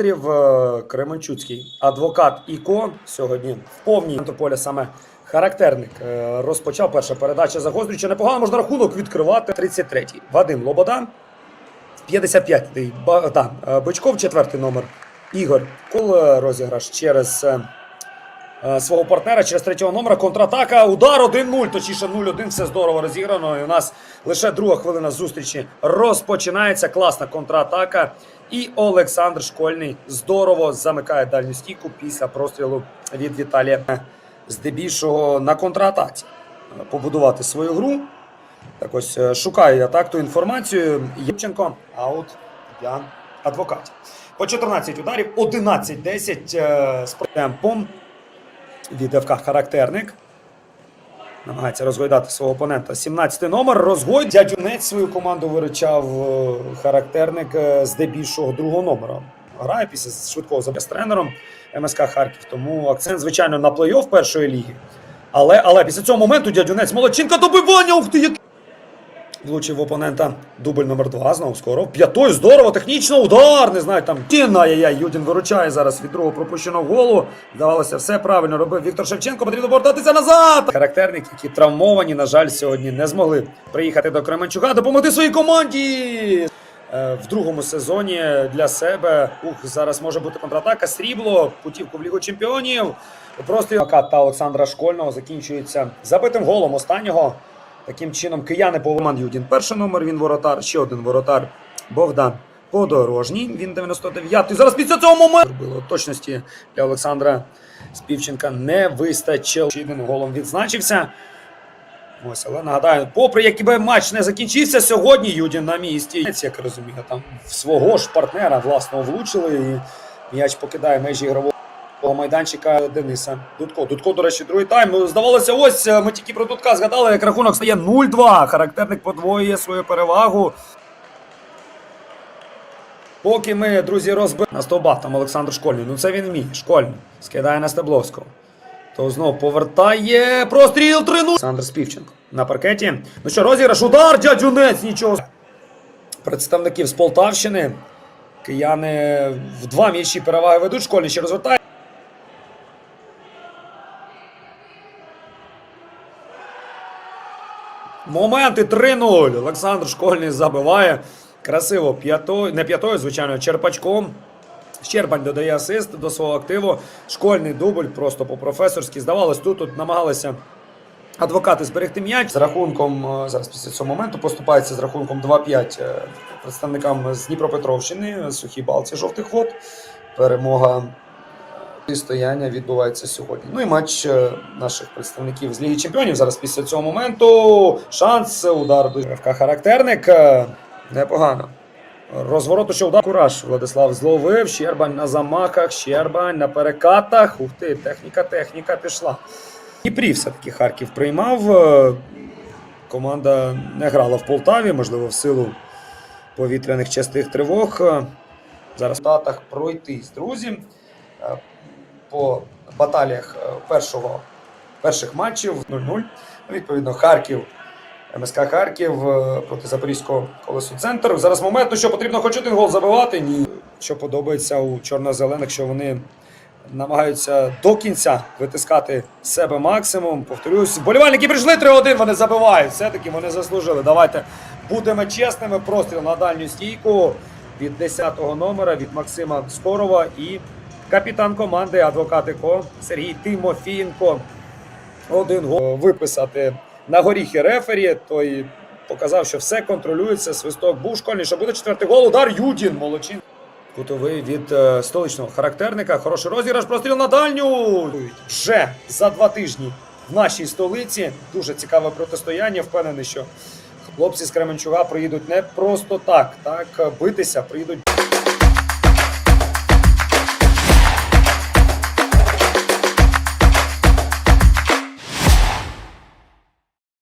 Е, Кременчуцький адвокат ІКО сьогодні в повній поля саме характерник. Е, Розпочав перша передача загострюючи. Непогано можна рахунок відкривати. 33-й. Вадим Лобода. 55-й. Ба- та, е, Бичков, четвертий номер. Ігор Кол е, розіграш через свого партнера, через третього номера. Контратака. Удар 1-0. Точніше 0-1. Все здорово розіграно. І у нас лише друга хвилина зустрічі розпочинається. Класна контратака. І Олександр Школьний здорово замикає дальню стійку після прострілу від Віталія. Здебільшого на контратаці е, побудувати свою гру. Так ось е, шукаю я так ту інформацію. Євченко аут для адвокатів. По 14 ударів, 11-10 е, з темпом від ФК характерник. Намагається розгойдати свого опонента. 17 номер. Розгой. Дядюнець свою команду виручав е, характерник е, здебільшого другого номера. Грає після швидкого забігу з тренером МСК Харків. Тому акцент, звичайно, на плей-офф першої ліги. Але, але після цього моменту дядюнець молодчинка добивання. Ух ти, Влучив в опонента дубль номер 2 знову скоро. П'ятою здорово, технічно удар. Не знаю, там тін, ай-яй, Юдін виручає зараз від другого пропущеного голу. Здавалося, все правильно робив Віктор Шевченко. Потрібно повертатися назад. Характерники, які травмовані, на жаль, сьогодні не змогли приїхати до Кременчука, допомогти своїй команді. Е, В другому сезоні для себе ух, зараз може бути контратака. Срібло, путівку в Лігу Чемпіонів. Просто та Олександра Школьного закінчується забитим голом останнього. Таким чином, кияни по Роман Юдін. Перший номер він воротар, ще один воротар Богдан Подорожній. Він 99-й. Зараз після цього моменту було точності для Олександра Співченка не вистачило. Ще голом відзначився. Ось, але нагадаю, попри який би матч не закінчився, сьогодні Юдін на місці. Як розумію, там свого ж партнера власного влучили і м'яч покидає межі ігрового майданчика Дениса Дудко. Дудко, до речі, другий тайм. Здавалося, ось ми тільки про Дудка згадали, як рахунок стає 0-2. Характерник подвоює свою перевагу. Поки ми, друзі, розбили на стовбах там Олександр Школьний. Ну це він вміє. Школьний. Скидає на Стебловського. То знову повертає простріл 3-0. Олександр Співченко на паркеті. Ну що, розіграш, удар, дядюнець, нічого. Представників з Полтавщини. Кияни в два м'ячі переваги ведуть. Школьний ще розвертає. Моменти 3-0. Олександр Школьний забиває. Красиво п'ятою, не п'ятою, звичайно, черпачком. Щербань додає асист до свого активу. Школьний дубль просто по-професорськи. Здавалось, тут, тут намагалися адвокати зберегти м'яч. З рахунком, е, зараз після цього моменту поступається з рахунком 2-5 е, представникам з Дніпропетровщини, Сухій Балці Жовтих Вод. Перемога стояння відбувається сьогодні. Ну і матч е, наших представників з Ліги Чемпіонів. Зараз після цього моменту шанс удар до ФК характерник. Е, Непогано. Розвороту, що удар. Кураж Владислав зловив. Щербань на замахах, Щербань на перекатах. Ух ти, техніка, техніка пішла. Дніпрі все-таки Харків приймав. Е, Команда не грала в Полтаві, можливо, в силу повітряних частих тривог. Е, Зараз в Татах пройтись, друзі. По баталіях е, першого, перших матчів 0-0. Ну, Відповідно, Харків, МСК Харків е, проти Запорізького колесу центр. Зараз момент, ну що потрібно хоч один гол забивати. Ні. Що подобається у чорно-зелених, що вони намагаються до кінця витискати себе максимум. Повторюсь, болівальники прийшли 3-1, вони забивають. Все-таки вони заслужили. Давайте будемо чесними. Простріл на дальню стійку від 10-го номера від Максима Скорова і капітан команди адвокат ЕКО Сергій Тимофієнко. Один гол виписати на горіхи рефері. Той показав, що все контролюється. Свисток був школьний, що буде четвертий гол. Удар Юдін. Молочин. Кутовий від е, столичного характерника. Хороший розіграш. Простріл на дальню. Вже за два тижні в нашій столиці. Дуже цікаве протистояння. Впевнений, що хлопці з Кременчуга приїдуть не просто так, так битися, приїдуть.